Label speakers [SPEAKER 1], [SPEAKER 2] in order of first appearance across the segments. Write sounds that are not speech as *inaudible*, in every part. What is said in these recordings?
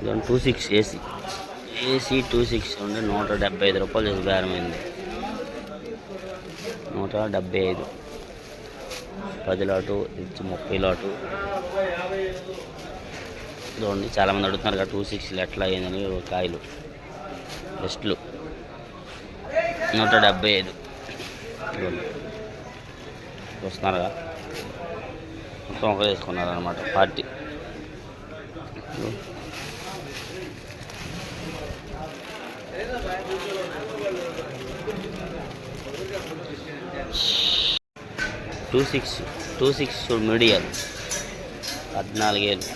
[SPEAKER 1] ఇదిగోండి two six AC AC two six ఉండి నూట డెబ్బై ఐదు రూపాయలు చేసి బేరమైంది నూట డెబ్బై ఐదు. పది లాటు ఇచ్చి ముప్పై లాటు. చూడండి చాలామంది అడుగుతున్నారు కదా టూ సిక్స్లు ఎట్లా అయ్యిందని కాయలు బెస్ట్లు నూట డెబ్బై ఐదు. ఇదిగోండి. చూస్తున్నారుగా మొత్తం ఒక తీసుకున్నారు అనమాట party. Two six two six medium పద్నాలుగేళ్ళు.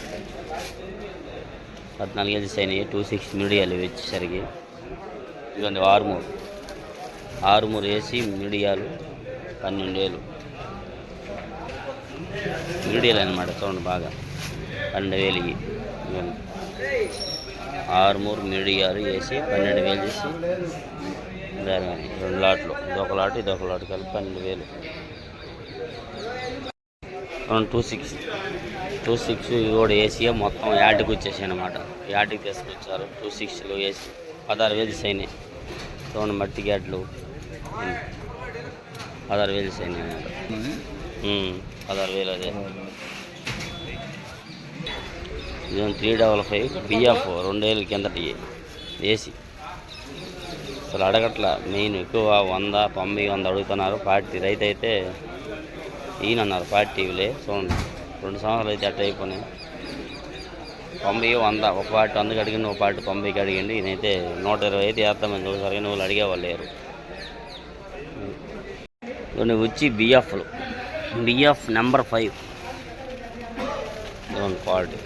[SPEAKER 1] పద్నాలుగేళ్ళు అయినాయి టూ సిక్స్ మీడియాలు వచ్చేసరికి ఇదిగోండి ఆరుమూరు. ఆరుమూరు వేసి మీడియాలు పన్నెండు వేలు మీడియాలు అనమాట చూడండి బాగా. పన్నెండు వేలు ఇవి ఆరుమూరు మీడియాలు వేసి పన్నెండు వేలు చేసి దాని రెండు లాట్లు. ఇదొక లాట్ ఇదొక లాట్ కలిపి పన్నెండు వేలు టూ సిక్స్ టూ సిక్స్ ఇవి కూడా మొత్తం యాడ్కి వచ్చేసాయి అనమాట యాడ్కి తీసుకొచ్చారు. టూ సిక్స్లు ఏసీ పదహారు వేలు సైనే. చూడండి మట్టి గ్యాడ్లు పదహారు వేలు అయినాయి పదహారు వేలు అదే. ఇది త్రీ డబల్ ఫైవ్ బిఎఫ్ రెండు వేల కిందటి ఏసీ అసలు అడగట్ల మెయిన్ ఎక్కువ వంద తొంభై వంద అడుగుతున్నారు. పార్టీ రైతు అయితే ఈయన అన్నారు టీవీలే. చూడండి రెండు సంవత్సరాలు అయితే అట్ట అయిపోయినాయి. తొంభై వంద ఒక పార్టీ వందకి అడిగింది ఒక పార్టీ తొంభైకి అడిగింది ఈయనైతే నూట ఇరవై అయితే వేస్తామని చూసారు కానీ వాళ్ళు అడిగేవాళ్ళు లేరు కొన్ని వచ్చి బిఎఫ్లు. BF number five. Party quality.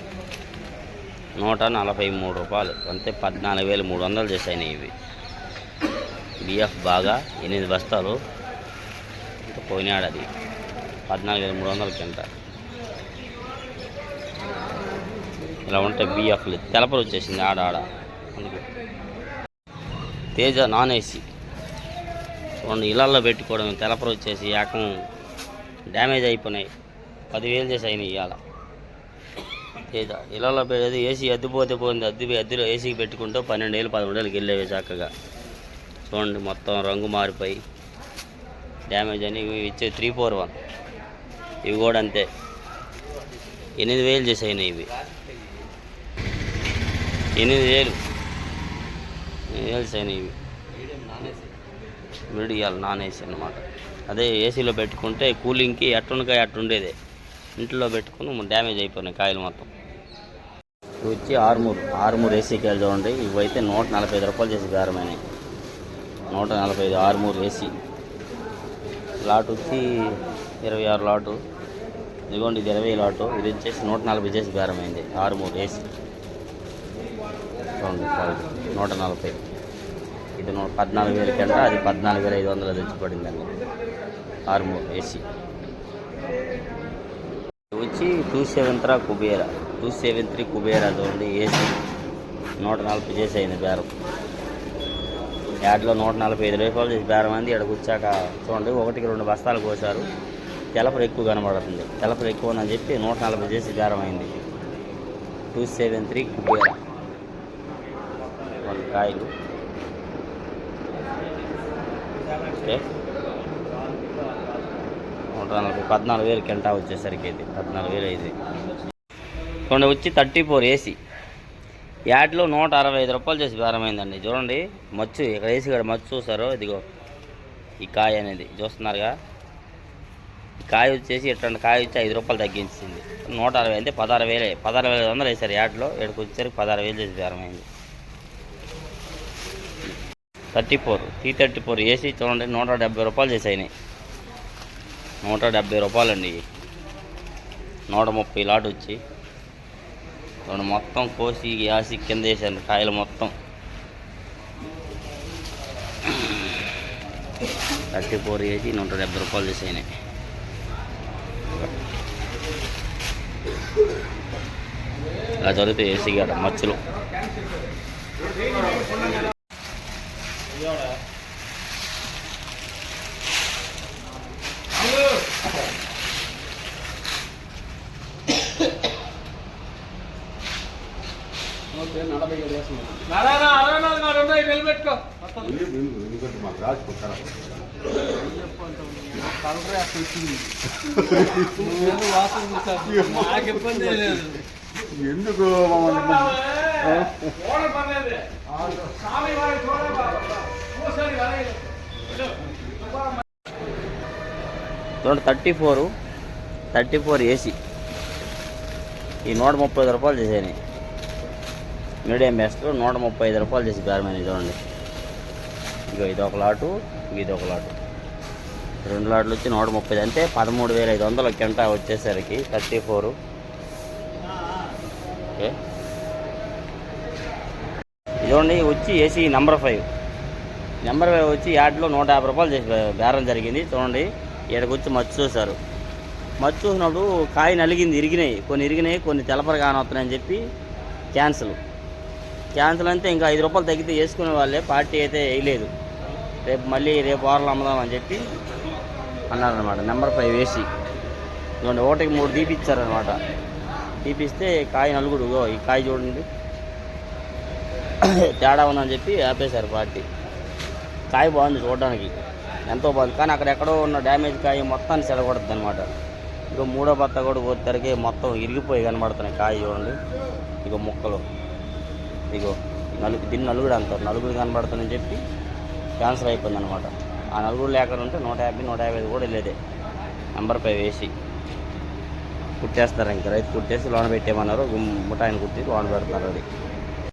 [SPEAKER 1] నూట నలభై మూడు రూపాయలు. అంతే పద్నాలుగు వేలు మూడు వందలు చేశాయి ఇవి బిఎఫ్ బాగా ఎనిమిది బస్తాలు. పోయినాడు అది. పద్నాలుగు ఐదు మూడు వందల కింద ఇలా ఉంటాయి బిఎఫ్లు తెలపలు వచ్చేసింది ఆడ ఆడ. తేజ నాన్ ఏసీ చూడండి ఇళ్ళల్లో పెట్టుకోవడం తెలపలు వచ్చేసి ఏకం డ్యామేజ్ అయిపోయినాయి. పదివేలు చేసి అయినాయి ఇవాళ తేజ ఇళ్ళల్లో పెట్టేది ఏసీ అద్దిపోతే పోయింది. అద్ది అద్దిలో ఏసీకి పెట్టుకుంటూ పన్నెండు వేలు వెళ్ళేవి చక్కగా. చూడండి మొత్తం రంగు మారిపోయి. డ్యామేజ్ అని ఇవి ఇచ్చే త్రీ ఫోర్ వన్. ఇవి కూడా అంతే. ఎనిమిది వేలు చేసాయినాయి ఇవి. ఎనిమిది వేలు. ఎనిమిది వేలు చేసాయి ఇవి. మీడియాలు నాన్ ఏసీ అనమాట అదే ఏసీలో పెట్టుకుంటే కూలింగ్కి ఎట్టుండకాయ అట్టుండేదే ఇంట్లో పెట్టుకుని డ్యామేజ్ అయిపోయినాయి కాయలు మొత్తం. ఇవి వచ్చి ఆరుమూరు. ఆరుమూరు ఏసీ కాయలు చూడండి. ఇవైతే నూట నలభై ఐదు రూపాయలు చేసి గారమైనాయి. నూట నలభై ఐదు ఆరుమూరు ఏసీ. లాట్ వచ్చి ఇరవై ఆరు లాటు. ఇదిగోండి ఇది ఇరవై లాటు. ఇది వచ్చేసి నూట నలభై చేసి బేరమైంది ఆరుమూరు ఏసీ చూడండి నూట నలభై. ఇది నూట పద్నాలుగు వేల కింద అది పద్నాలుగు వేల ఐదు వందలు తెచ్చి పడిందండి. ఆరుమూరు ఏసీ వచ్చి two seven three Kubera. Two seven three Kubera చూడండి ఏసీ నూట నలభై చేసి అయింది బేరం. యాడ్లో నూట నలభై ఐదు రూపాయలు చేసి బేరం అంది ఇక్కడికి వచ్చాక చూడండి ఒకటికి రెండు బస్తాలు కోసారు. తెలపరు ఎక్కువ కనబడుతుంది. తెలపరు ఎక్కువ ఉందని చెప్పి నూట నలభై చేసి బేరం అయింది. Two seven three Kubera. రెండు కాయలు. ఓకే. నూట నలభై పద్నాలుగు వేలు కెంటా వచ్చేసరికి అయితే. పద్నాలుగు వేలు అయింది. కొన్ని వచ్చి థర్టీ ఫోర్ ఏసీ. యాడ్లో నూట అరవై ఐదు రూపాయలు చేసి భారమైందండి చూడండి మచ్చు ఇక్కడ ఏసీ ఇక్కడ మచ్చు చూసారు ఇదిగో ఈ కాయ అనేది. చూస్తున్నారుగా? కాయ వచ్చేసి ఎట్లాంటి కాయ వచ్చి ఐదు రూపాయలు తగ్గించింది. నూట అరవై అంటే పదహారు వేలే పదహారు వేల ఐదు వందలు వేసారు యాడ్లో. ఇక్కడికి వచ్చేసరికి పదహారు వేలు చేసి బేరమైంది thirty four T thirty four AC చూడండి నూట డెబ్బై రూపాయలు చేసాయినాయి నూట డెబ్బై రూపాయలు అండి నూట ముప్పై లాట్ వచ్చి. రెండు మొత్తం కోసి యాసి కింద వేసాను కాయలు మొత్తం. థర్టీ ఫోర్ వేసి నూట డెబ్బై రూపాయలు చేసాయినాయి అలా చదివితే ఏసీ గడ మచ్చులు
[SPEAKER 2] ఓకే నలభై ఏడు వేసుకున్నాం
[SPEAKER 3] నారాయణ అరవై నాలుగు నాలుగు ఉన్నాయి నిలబెట్టుకో
[SPEAKER 4] ఎందుకంటే మాకు రాజు కొట్టారా
[SPEAKER 3] కలర్ వేసి వచ్చింది నువ్వు వాసన చూసావు. నాకు ఇబ్బంది లేదు.
[SPEAKER 4] ఎందుకు
[SPEAKER 1] చూడండి thirty four thirty four AC ఈ నూట ముప్పై ఐదు రూపాయలు చేసాయి మీడియం బెస్ట్లో నూట ముప్పై ఐదు రూపాయలు చేసి గార్మెంట్ చూడండి ఇగో ఇది ఒక లాటు ఇది ఒక లాటు. రెండు లాట్లు వచ్చి నూట ముప్పై అంటే పదమూడు వేల ఐదు వందల కింట వచ్చేసరికి థర్టీ ఫోరు ఓకే. ఇదండి వచ్చి AC number five number five వచ్చి యాడ్లో నూట యాభై రూపాయలు చేసి బేరం జరిగింది. చూడండి ఇక్కడికి వచ్చి మచ్చు చూశారు. మచ్చు చూసినప్పుడు కాయ నలిగింది ఇరిగినాయి. కొన్ని ఇరిగినాయి కొన్ని తెలపరు కానవుతున్నాయని చెప్పి క్యాన్సిల్. క్యాన్సిల్ అంటే ఇంకా ఐదు రూపాయలు తగ్గితే వేసుకునే వాళ్ళే పార్టీ అయితే వేయలేదు. రేపు మళ్ళీ రేపు వారాలు అమ్ముదామని చెప్పి అన్నారనమాట నెంబర్ ఫైవ్ వేసి ఇదిగోండి ఒకటికి మూడు తీపిచ్చారనమాట తీపిస్తే కాయ నలుగుడుగో ఈ కాయ చూడండి. *coughs* తేడా ఉందని చెప్పి ఆపేశారు పార్టీ. కాయ బాగుంది చూడడానికి ఎంతో బాగుంది. కానీ అక్కడ ఎక్కడో ఉన్న డ్యామేజ్ కాయ మొత్తాన్ని సెలగొడుతుంది అనమాట ఇక మూడో బత్త కూడా పోతేసరికి మొత్తం ఇరిగిపోయి కనబడుతున్నాయి కాయ చూడండి. ఇక ముక్కలు. ఇగో నలుగు దీన్ని నలుగుడు అంటారు. నలుగురు కనబడుతుందని చెప్పి క్యాన్సర్ అయిపోయింది అనమాట ఆ నలుగురు లేకుండా ఉంటే నూట యాభై నూట యాభై కూడా వెళ్ళేదే. నెంబర్ పై వేసి. కుట్టేస్తారు ఇంకా. రైతు కుట్టేసి లోన పెట్టేమన్నారు ముఠాయిని కుట్టి లోన పెడతారు అది.